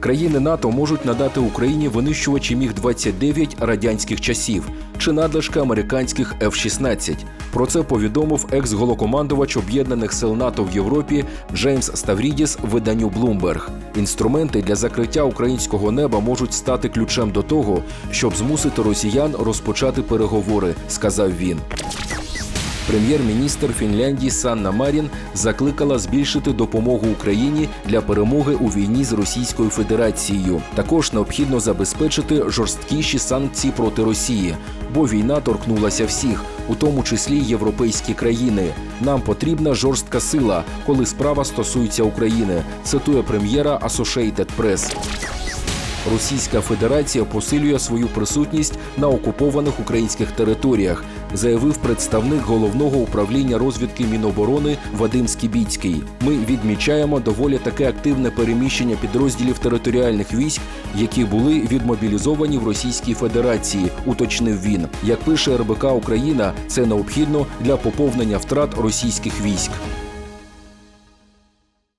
Країни НАТО можуть надати Україні винищувачі міг 29 радянських часів чи надлишки американських F-16. Про це повідомив екс-голокомандувач об'єднаних сил НАТО в Європі Джеймс Ставрідіс виданню Bloomberg. Інструменти для закриття українського неба можуть стати ключем до того, щоб змусити росіян розпочати переговори, сказав він. Прем'єр-міністр Фінляндії Санна Марін закликала збільшити допомогу Україні для перемоги у війні з Російською Федерацією. Також необхідно забезпечити жорсткіші санкції проти Росії, бо війна торкнулася всіх, у тому числі європейські країни. Нам потрібна жорстка сила, коли справа стосується України. Цитує прем'єра Associated Press. Російська Федерація посилює свою присутність на окупованих українських територіях, заявив представник головного управління розвідки Міноборони Вадим Скібіцький. Ми відмічаємо доволі таке активне переміщення підрозділів територіальних військ, які були відмобілізовані в Російській Федерації, уточнив він. Як пише РБК Україна, це необхідно для поповнення втрат російських військ.